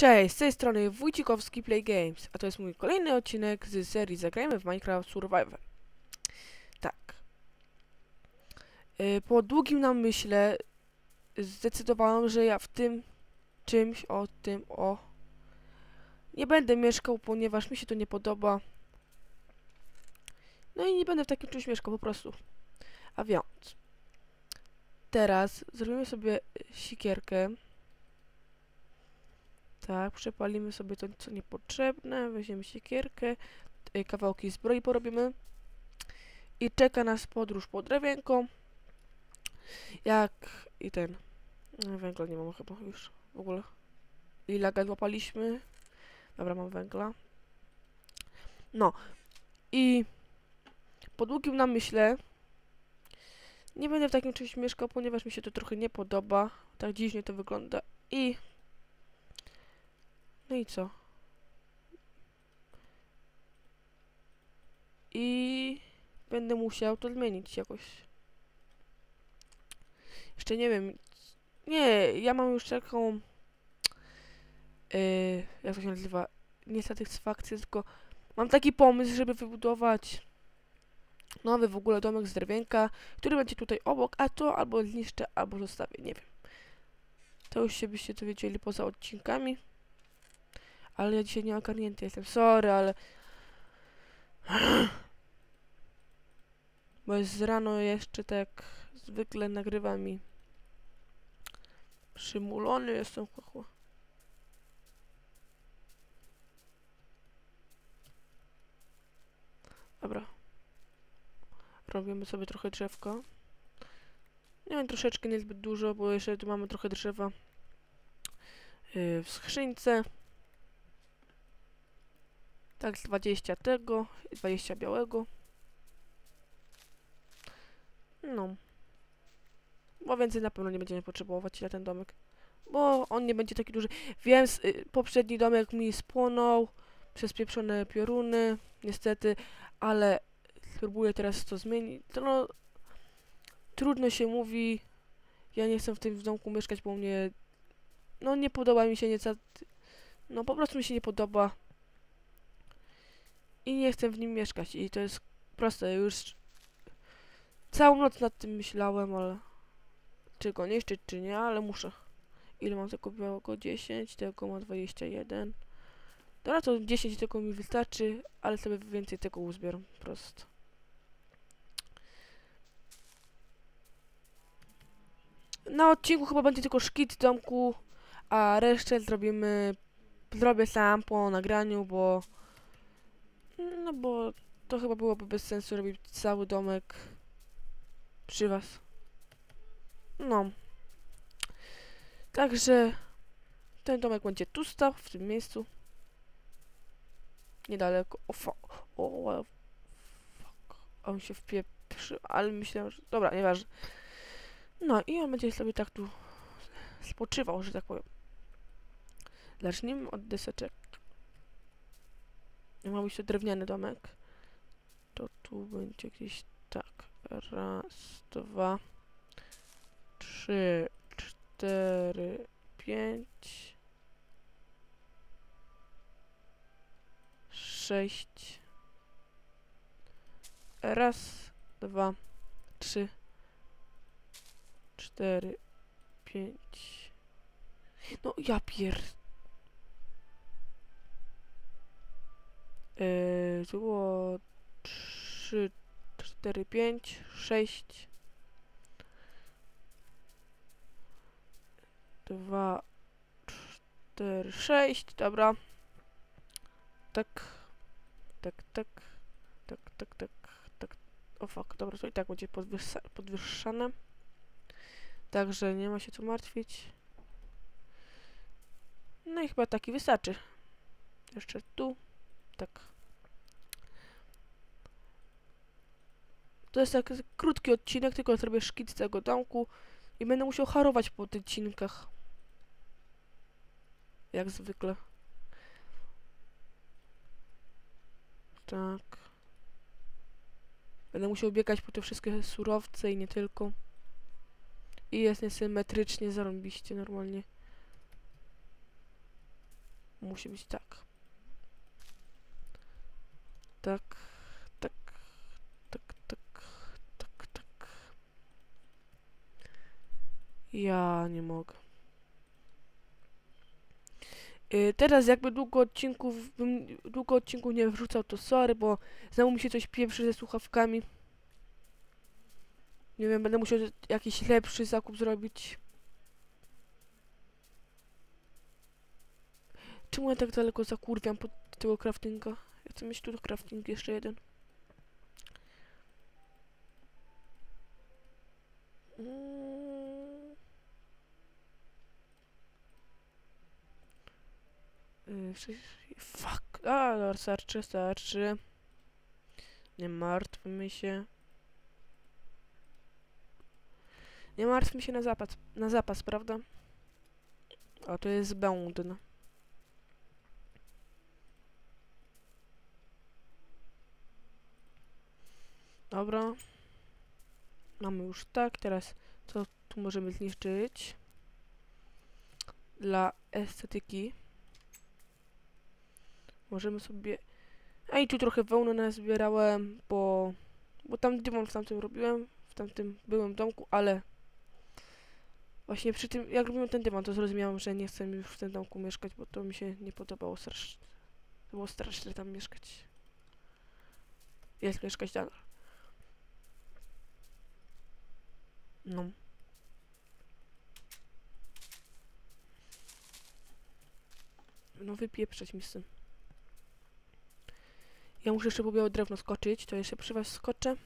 Cześć, z tej strony Wójcikowski Play Games, a to jest mój kolejny odcinek z serii Zagrajmy w Minecraft Survivor. Tak. Y, Po długim namyśle zdecydowałem, że ja w tym czymś, o tym, o... Nie będę mieszkał, ponieważ mi się to nie podoba. No i nie będę w takim czymś mieszkał, po prostu. A więc... Teraz zrobimy sobie sikierkę. Tak, przepalimy sobie to, co niepotrzebne, weźmiemy siekierkę, y, kawałki zbroi porobimy i czeka nas podróż pod drewienką, jak i ten, no, węgla nie mam chyba już w ogóle, i laga złapaliśmy, dobra, mam węgla, no, i po długim namyśle nie będę w takim czymś mieszkał, ponieważ mi się to trochę nie podoba, tak dziwnie to wygląda i no i co? I będę musiał to zmienić jakoś. Jeszcze nie wiem. Nie, ja mam już taką. Yy, jak to się nazywa? Nie satysfakcję, tylko mam taki pomysł, żeby wybudować nowy w ogóle domek z drewienka, który będzie tutaj obok, a to albo zniszczę, albo zostawię, nie wiem. To już się byście dowiedzieli poza odcinkami. Ale ja dzisiaj nie ogarnięty jestem. Sorry, ale... Bo jest rano jeszcze tak zwykle nagrywa mi. Przymulony jestem, chłopie. Dobra. Robimy sobie trochę drzewko. Nie wiem, troszeczkę niezbyt dużo, bo jeszcze tu mamy trochę drzewa yy, w skrzynce. Tak, z 20 tego, i 20 białego. No. Bo więcej na pewno nie będziemy potrzebować na ten domek. Bo on nie będzie taki duży. Wiem, y, poprzedni domek mi spłonął przez pieprzone pioruny, niestety, ale spróbuję teraz to zmienić. To no, trudno się mówi. Ja nie chcę w tym domku mieszkać, bo mnie, no nie podoba mi się nieco, no po prostu mi się nie podoba i nie chcę w nim mieszkać. I to jest proste. Już całą noc nad tym myślałem, ale czy go niszczyć, czy nie, ale muszę. Ile mam tego białego? 10, tego ma 21. Dobra, to 10 tego mi wystarczy, ale sobie więcej tego uzbieram. Prosto. Na odcinku chyba będzie tylko szkit domku, a resztę zrobimy, zrobię sam po nagraniu, bo no bo to chyba byłoby bez sensu robić cały domek przy was. No. Także ten domek będzie tu stał, w tym miejscu. Niedaleko. O, fu o, fuck. On się wpieprzy, ale myślałem, że... Dobra, nieważne. No i on będzie sobie tak tu spoczywał, że tak powiem. Zacznijmy od deseczek. Ma być to drewniany domek. To tu będzie gdzieś tak. Raz, dwa, trzy, cztery, pięć, sześć. Raz, dwa, trzy, cztery, pięć. No ja pier... Yy, było 3, 4, 5, 6, 2, 4, 6, dobra. Tak, tak, tak, tak, tak, tak, tak. O fuck, dobra, to i tak będzie podwyższa podwyższane. Także nie ma się co martwić. No i chyba taki wystarczy. Jeszcze tu. Tak. To jest tak krótki odcinek, tylko zrobię szkic tego domku i będę musiał harować po tych odcinkach. Jak zwykle. Tak. Będę musiał biegać po te wszystkie surowce i nie tylko. I jest niesymetrycznie, zarąbiście normalnie. Musi być tak. Tak, tak, tak, tak, tak, tak. Ja nie mogę. Y, teraz jakby długo odcinków, bym długo odcinków nie wrzucał, to sorry, bo znowu mi się coś pieprzy ze słuchawkami. Nie wiem, będę musiał jakiś lepszy zakup zrobić. Czemu ja tak daleko zakurwiam pod tego craftinga? Ja chcę mieć tu crafting jeszcze jeden. Mm. Y, wszy- Fuck. A, starczy, starczy. Nie martwmy się. Nie martwmy się na zapas, na zapas, prawda? A to jest będn. Dobra. Mamy już tak, teraz co tu możemy zniszczyć? Dla estetyki. Możemy sobie... A i tu trochę wełny nazbierałem, bo... Bo tam dymon w tamtym robiłem, w tamtym byłym domku, ale... Właśnie przy tym, jak robiłem ten dywan, to zrozumiałem, że nie chcę już w tym domku mieszkać, bo to mi się nie podobało strasznie. To było straszne tam mieszkać. Jest mieszkać dalej. No. No wypieprzeć mi z tym. Ja muszę jeszcze po białe drewno skoczyć, to jeszcze przy was skoczę.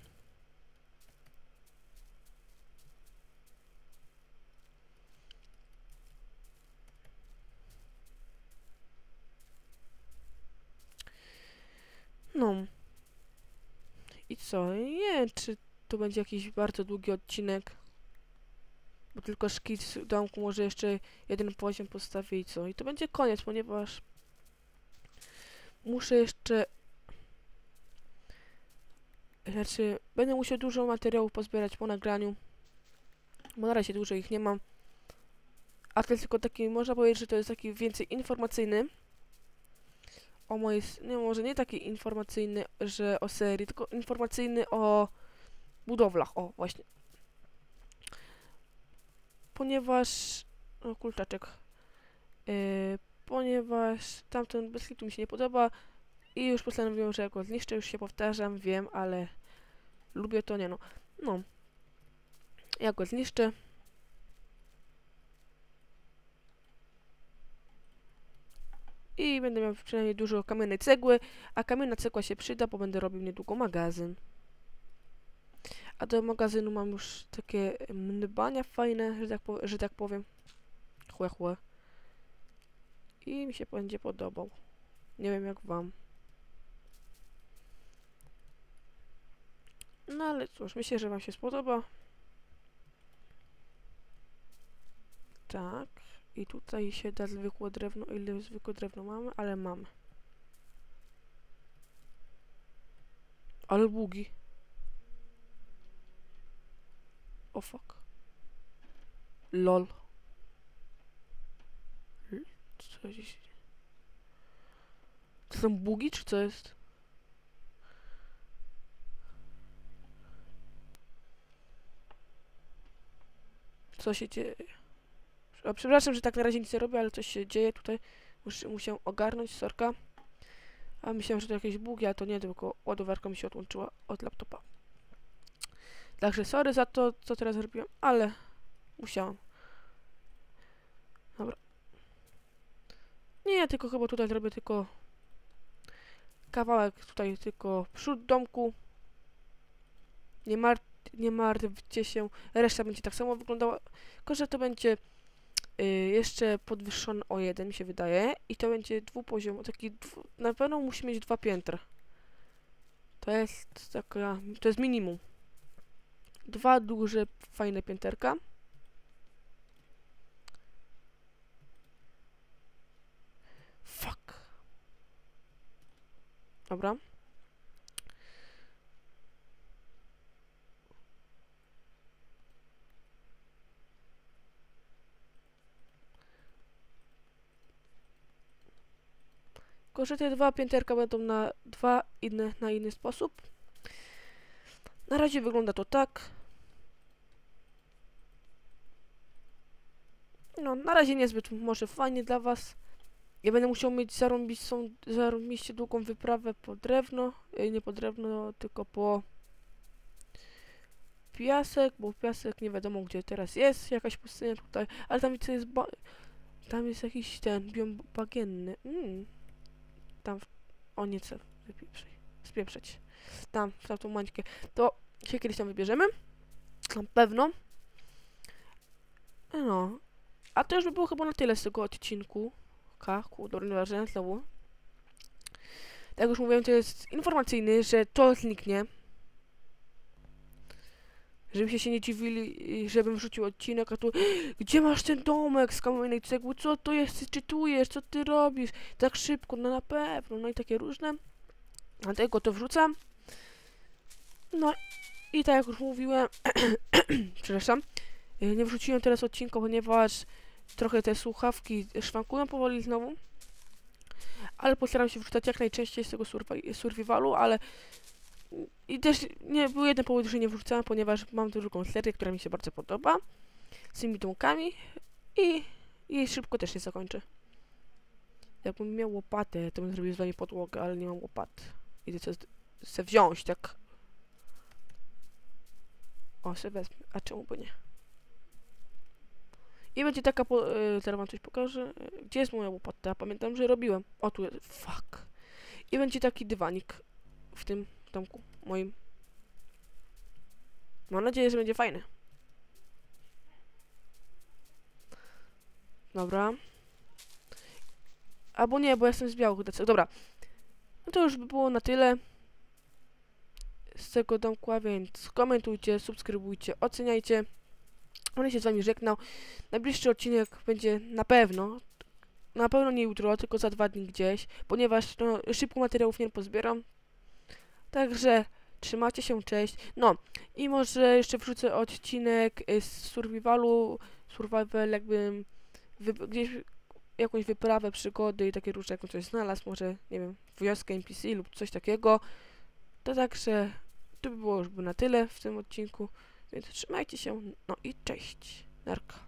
No. I co? Nie czy to będzie jakiś bardzo długi odcinek. Bo tylko szkic domku może jeszcze jeden poziom postawię i co? I to będzie koniec, ponieważ muszę jeszcze znaczy, będę musiał dużo materiałów pozbierać po nagraniu. Bo na razie dużo ich nie mam. A to jest tylko taki, można powiedzieć, że to jest taki więcej informacyjny. O mojej, nie może nie taki informacyjny, że o serii, tylko informacyjny o budowlach, o właśnie. Ponieważ, o kulczaczek, yy, ponieważ tamten bez mi się nie podoba i już postanowiłem, że ja go zniszczę, już się powtarzam, wiem, ale lubię to, nie no. No, ja go zniszczę. I będę miał przynajmniej dużo kamiennej cegły, a kamienna cegła się przyda, bo będę robił niedługo magazyn. A do magazynu mam już takie mnybania fajne, że tak, że tak powiem. Chłe, chłe. I mi się będzie podobał. Nie wiem jak wam. No ale cóż, myślę, że wam się spodoba. Tak. I tutaj się da zwykłe drewno. Ile zwykłe drewno mamy? Ale mamy. Ale bugi. O fuck. Lol. Co dziś? To są bugi, czy co jest? Co się dzieje? Przepraszam, że tak na razie nic nie robię, ale coś się dzieje tutaj. Muszę, musiałem ogarnąć, sorka. A myślałem, że to jakieś bugi, a to nie, tylko ładowarka mi się odłączyła od laptopa. Także sorry za to, co teraz zrobiłem, ale musiałam. Dobra. Nie, tylko chyba tutaj zrobię tylko kawałek tutaj tylko przód domku. Nie, mar nie martwcie się, reszta będzie tak samo wyglądała, tylko że to będzie y, jeszcze podwyższony o jeden, mi się wydaje, i to będzie dwupoziom, taki, dwu, na pewno musi mieć dwa piętra. To jest taka, to jest minimum. Dwa duże, fajne pięterka. Fuck. Dobra. Tylko, dwa pięterka będą na dwa inne, na inny sposób. Na razie wygląda to tak. No, na razie niezbyt może fajnie dla was. Ja będę musiał mieć zarąbistą, zarąbiście długą wyprawę po drewno. e, Nie po drewno, tylko po piasek, bo piasek nie wiadomo gdzie teraz jest. Jakaś pustynia tutaj, ale tam jest tam jest jakiś ten biom bagienny. Mm. Tam, o nie chcę spieprzeć. Tam, w tamtą mańkę. To się kiedyś tam wybierzemy. Na pewno. No. A to już by było chyba na tyle z tego odcinku. Kaku, dobra, nieważne, znowu. Tak już mówiłem, to jest informacyjny, że to zniknie. Żebyście się nie dziwili, i żebym wrzucił odcinek, a tu gdzie masz ten domek z kamiennej cegły, co to jest, czytujesz, co ty robisz, tak szybko, no na pewno, no i takie różne. Dlatego to wrzucam. No i tak jak już mówiłem, przepraszam, y, nie wrzuciłem teraz odcinka, ponieważ trochę te słuchawki szwankują powoli znowu. Ale postaram się wrzucać jak najczęściej z tego survi- survivalu, ale i też nie był jeden powód, że nie wrzucałem, ponieważ mam drugą serię, która mi się bardzo podoba z tymi domkami i jej szybko też się zakończy. Jakbym miał łopatę, to bym zrobił z wami podłogę, ale nie mam łopat. Idę co se wziąć, tak. O, se wezmę. A czemu by nie? I będzie taka, po, y, zaraz wam coś pokażę. Gdzie jest moja łopata? Pamiętam, że robiłem. O, tu jest. Fuck. I będzie taki dywanik w tym domku moim. Mam nadzieję, że będzie fajny. Dobra. Albo nie, bo jestem z białych. Dobra. No to już by było na tyle z tego domku, a więc komentujcie, subskrybujcie, oceniajcie. Będę się z wami żegnał. Najbliższy odcinek będzie na pewno, na pewno nie jutro, tylko za dwa dni gdzieś, ponieważ no, szybko materiałów nie pozbieram. Także trzymajcie się, cześć. No i może jeszcze wrzucę odcinek y, z survivalu, survival jakbym wy, gdzieś jakąś wyprawę, przygody i takie różne, jakąś coś znalazł, może, nie wiem, wioskę NPC lub coś takiego. To także to by było już na tyle w tym odcinku, więc trzymajcie się, no i cześć. Narka.